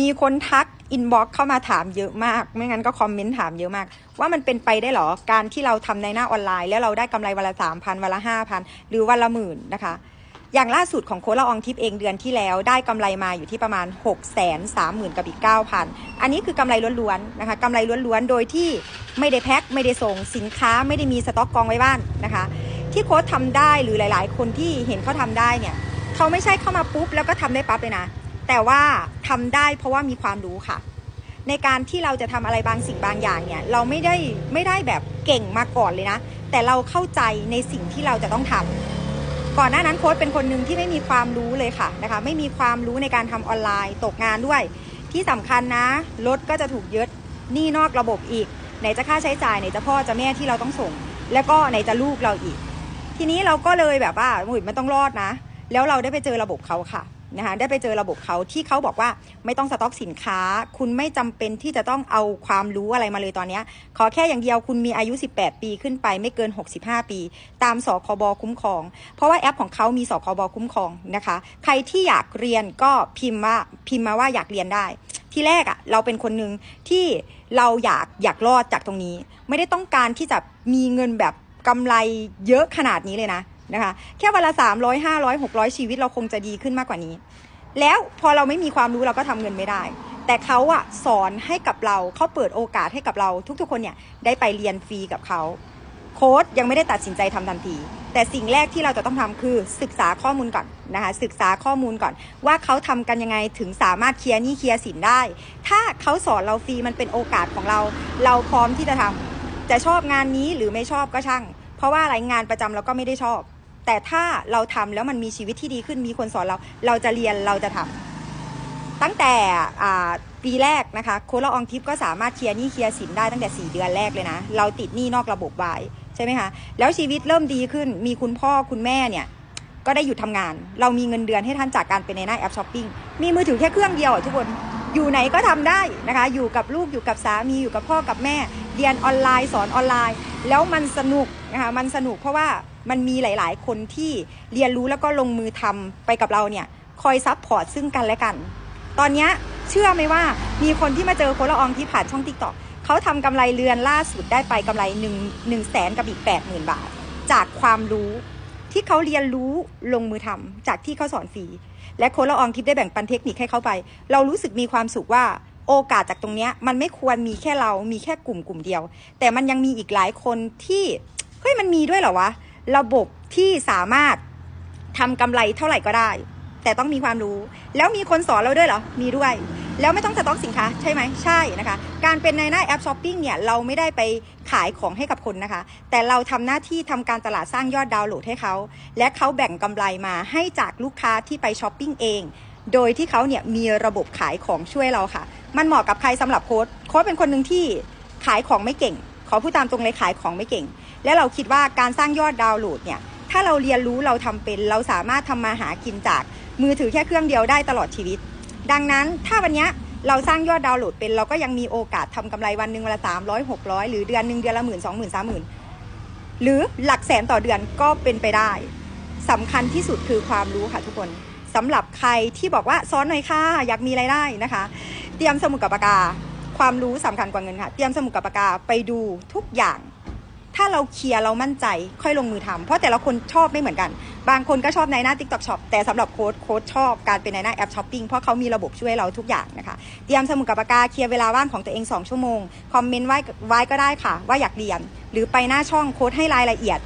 มีคนทักอินบ็อกเข้ามาถามเยอะมาก ไม่งั้นก็คอมเมนต์ถามเยอะมาก ว่ามันเป็นไปได้หรอ การที่เราทำในหน้าออนไลน์ แล้วเราได้กำไรวันละสามพันวันละห้าพันหรือวันละหมื่นนะคะ อย่างล่าสุดของโคละอองทิพย์เองเดือนที่แล้วได้กำไรมาอยู่ที่ประมาณ6 3 0 0 0 0กับอีก9,000อันนี้คือกำไรล้วนๆนะคะกำไรล้วนๆโดยที่ไม่ได้แพ็คไม่ได้ส่งสินค้าไม่ได้มีสต็อกกองไว้บ้านนะคะ ที่โค้ดทำได้หรือหลาย ๆ คนที่เห็นเขาทำได้เนี่ยเขาไม่ใช่เข้ามาปุ๊บแล้วก็ทำได้ปั๊บเลยนะ แต่ว่าทำได้เพราะว่ามีความรู้ค่ะ ในการที่เราจะทำอะไรบางสิ่งบางอย่างเนี่ย เราไม่ได้ไม่ได้แบบเก่งมาก่อนเลยนะ แต่เราเข้าใจในสิ่งที่เราจะต้องทำก่อนหน้านั้นโค้ดเป็นคนหนึ่งที่ไม่มีความรู้เลยค่ะนะคะ ไม่มีความรู้ในการทำออนไลน์ตกงานด้วย ที่สำคัญนะรถก็จะถูกยึดหนี้นอกระบบอีกไหนจะค่าใช้จ่ายไหนจะพ่อจะแม่ที่เราต้องส่ง แล้วก็ไหนจะลูกเราอีก ทีนี้เราก็เลยแบบว่าอุ้ยมันต้องรอดนะ แล้วเราได้ไปเจอระบบเขาค่ะ นะคะได้ไปเจอระบบเขาที่เขาบอกว่าไม่ต้องสต็อกสินค้า คุณไม่จำเป็นที่จะต้องเอาความรู้อะไรมาเลยตอนนี้ ขอแค่อย่างเดียวคุณมีอายุ 18 ปีขึ้นไปไม่เกิน 65 ปี ตามสคบคุ้มครอง เพราะว่าแอปของเขามีสคบคุ้มครองนะคะ ใครที่อยากเรียนก็พิมพ์ว่าพิมพ์มาว่าอยากเรียนได้ ที่แรกอะ่ะเราเป็นคนหนึ่งที่เราอยากอยากรอดจากตรงนี้ ไม่ได้ต้องการที่จะมีเงินแบบกำไรเยอะขนาดนี้เลยนะ นะคะ แค่วันละ300 500 600ชีวิตเราคงจะดีขึ้นมากกว่านี้ แล้วพอเราไม่มีความรู้เราก็ทำเงินไม่ได้ แต่เขาอะสอนให้กับเราเขาเปิดโอกาสให้กับเรา ทุกๆ คนเนี่ยได้ไปเรียนฟรีกับเขาโค้ดยังไม่ได้ตัดสินใจทำทันที แต่สิ่งแรกที่เราจะต้องทำคือศึกษาข้อมูลก่อนนะคะศึกษาข้อมูลก่อน ว่าเขาทำกันยังไงถึงสามารถเคลียร์หนี้เคลียร์สินได้ ถ้าเขาสอนเราฟรีมันเป็นโอกาสของเรา เราพร้อมที่จะทำจะชอบงานนี้หรือไม่ชอบก็ช่าง เพราะว่าอะไรงานประจำเราก็ไม่ได้ชอบ แต่ถ้าเราทำแล้วมันมีชีวิตที่ดีขึ้นมีคนสอนเรา เราจะเรียนเราจะทำตั้งแต่ปีแรกนะคะโค้ดละอองทิพย์ก็สามารถเคลียร์หนี้เคลียร์สินได้ตั้งแต่ 4 เดือนแรกเลยนะ เราติดหนี้นอกระบบไว้ใช่ไหมคะแล้วชีวิตเริ่มดีขึ้นมีคุณพ่อคุณแม่เนี่ยก็ได้หยุดทำงาน เรามีเงินเดือนให้ท่านจากการเป็นในหน้าแอปช้อปปิ้งมีมือถือแค่เครื่องเดียวทุกคนอยู่ไหนก็ทำได้นะคะ อยู่กับลูกอยู่กับสามีอยู่กับพ่อกับแม่ เรียนออนไลน์สอนออนไลน์ แล้วมันสนุกนะคะมันสนุกเพราะว่า มันมีหลาย ๆ คนที่เรียนรู้แล้วก็ลงมือทำไปกับเราเนี่ยคอยซับพอร์ตซึ่งกันและกัน ตอนนี้เชื่อไหมว่ามีคนที่มาเจอโคละอองที่ผ่านช่องติ๊กต็อกเขาทำกำไรเรือนล่าสุดได้ไปกำไรหนึ่งหนึ่งแสนกับอีกแปดหมื่นบาท จากความรู้ที่เขาเรียนรู้ลงมือทำจากที่เขาสอนฟรีและโคละอองทิพย์ได้แบ่งปันเทคนิคให้เขาไป เรารู้สึกมีความสุขว่าโอกาสจากตรงนี้มันไม่ควรมีแค่เรา มีแค่กลุ่มกลุ่มเดียว แต่มันยังมีอีกหลายคนที่ เฮ้ย มันมีด้วยเหรอวะ ระบบที่สามารถทำกำไรเท่าไหร่ก็ได้ แต่ต้องมีความรู้ แล้วมีคนสอนเราด้วยเหรอ มีด้วย แล้วไม่ต้องสต็อกสินค้าใช่ไหมใช่นะคะ การเป็นในหน้าแอปช้อปปิ้งเนี่ยเราไม่ได้ไปขายของให้กับคนนะคะ แต่เราทำหน้าที่ทำการตลาดสร้างยอดดาวน์โหลดให้เขา และเขาแบ่งกำไรมาให้จากลูกค้าที่ไปช้อปปิ้งเอง โดยที่เขาเนี่ยมีระบบขายของช่วยเราค่ะ มันเหมาะกับใครสำหรับโค้ดโค้ดเป็นคนหนึ่งที่ขายของไม่เก่ง ขอพูดตามตรงเลยขายของไม่เก่ง และเราคิดว่าการสร้างยอดดาวน์โหลดเนี่ยถ้าเราเรียนรู้เราทำเป็น เราสามารถทำมาหากินจากมือถือแค่เครื่องเดียวได้ตลอดชีวิต ดังนั้นถ้าวันนี้เราสร้างยอดดาวน์โหลดเป็นเราก็ยังมีโอกาสทำกำไรวันหนึ่งวันละสามร้อยหกร้อยหรือเดือนหนึ่งเดือนละหมื่นสองหมื่นสามหมื่นหรือหลักแสนต่อเดือนก็เป็นไปได้สำคัญที่สุดคือความรู้ค่ะทุกคนสำหรับใครที่บอกว่าสอนหน่อยค่ะอยากมีรายได้นะคะ เตรียมสมุดกับปากกา ความรู้สำคัญกว่าเงินค่ะ เตรียมสมุดกับปากกาไปดูทุกอย่าง ถ้าเราเคลียร์เรามั่นใจค่อยลงมือทำเพราะแต่ละคนชอบไม่เหมือนกัน บางคนก็ชอบในหน้า TikTok Shop แต่สำหรับโค้ดโค้ดชอบการเป็นในหน้าแอปช้อปปิ้งเพราะเขามีระบบช่วยเราทุกอย่างนะคะ เตรียมสมุดกับปากกาเคลียร์เวลาว่างของตัวเอง 2 ชั่วโมง คอมเมนต์ไว้ไว้ก็ได้ค่ะ ว่าอยากเรียน หรือไปหน้าช่องโค้ดให้รายละเอียด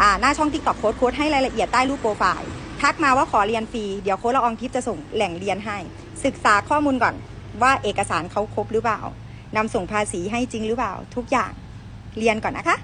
อ่าหน้าช่อง TikTok โค้ดโค้ดให้รายละเอียดใต้รูปโปรไฟล์ทักมาว่าขอเรียนฟรีเดี๋ยวโค้ดละอองทิพย์จะส่งแหล่งเรียนให้ ศึกษาข้อมูลก่อนว่าเอกสารเขาครบหรือเปล่านำส่งภาษีให้จริงหรือเปล่าทุกอย่างเรียนก่อนนะคะ